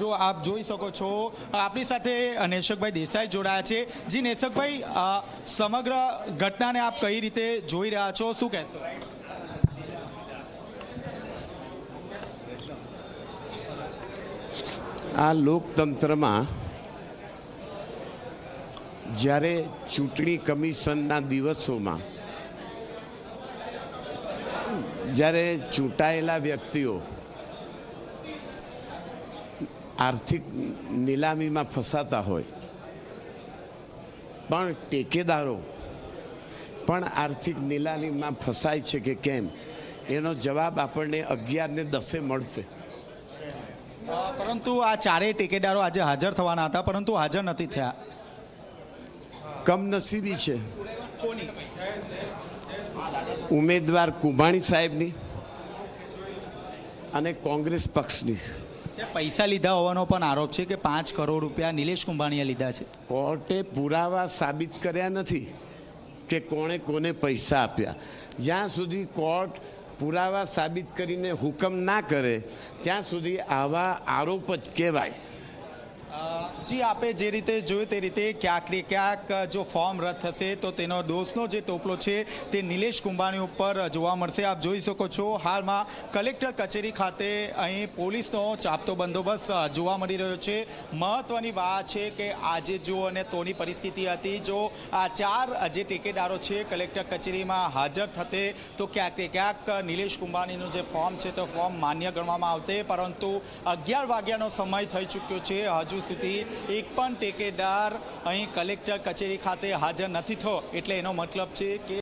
જો આપ જોઈ શકો છો, આપણી સાથે નેશકભાઈ દેસાઈ જોડાયા છે. જી નેશકભાઈ સમગ્ર ઘટનાને આપ કઈ રીતે જોઈ રહ્યા છો? શું કહેશો? આ લોકતંત્રમાં જ્યારે ચૂંટણી કમિશનના દિવસોમાં જ્યારે ચૂંટાયેલા વ્યક્તિઓ આર્થિક નીલામીમાં ફસાતા હોય. પણ ટેકેદારો પણ આર્થિક નીલામીમાં ફસાય છે કે કેમ? એનો જવાબ આપણને અગિયાર ને દસે મળશે. પરંતુ આ ચારેય ટેકેદારો આજે હાજર થવાના હતા પરંતુ હાજર નથી થયા. કમનસીબી છે. ઉમેદવાર કુંભાણી સાહેબની અને કોંગ્રેસ પક્ષની. પૈસા લીધા હોવાનો પણ આરોપ છે કે પાંચ કરોડ રૂપિયા નિલેશ કુંભાણીએ લીધા છે. કોર્ટે પુરાવા સાબિત કર્યા નથી કે કોણે કોને પૈસા આપ્યા. જ્યાં સુધી કોર્ટ પુરાવા સાબિત કરીને હુકમ ના કરે, ત્યાં સુધી આવા આરોપ જ કહેવાય. જી, આપે જે રીતે જોયું તે રીતે ક્યાંક ક્યાંક જો ફોર્મ રદ થશે તો તેનો દોષનો જે ટોપલો છે તે નિલેશ કુંભાણી ઉપર જોવા મળશે. આપ જોઈ શકો છો, હાલમાં કલેક્ટર કચેરી ખાતે અહીં પોલીસનો ચાપતો બંદોબસ્ત જોવા મળી રહ્યો છે. મહત્વની વાત છે કે આજે જો અને તોની પરિસ્થિતિ હતી, જો આ ચાર જે ટેકેદારો છે કલેક્ટર કચેરીમાં હાજર થતે, તો ક્યાંક ક્યાંક નિલેશ કુંભાણીનું જે ફોર્મ છે તો ફોર્મ માન્ય ગણવામાં આવતે પરંતુ અગિયાર વાગ્યાનો સમય થઈ ચૂક્યો છે. હજુ સુધી એક પણ ટેકેદાર અહીં કલેક્ટર કચેરી ખાતે હાજર નથી થયો. એટલે એનો મતલબ છે કે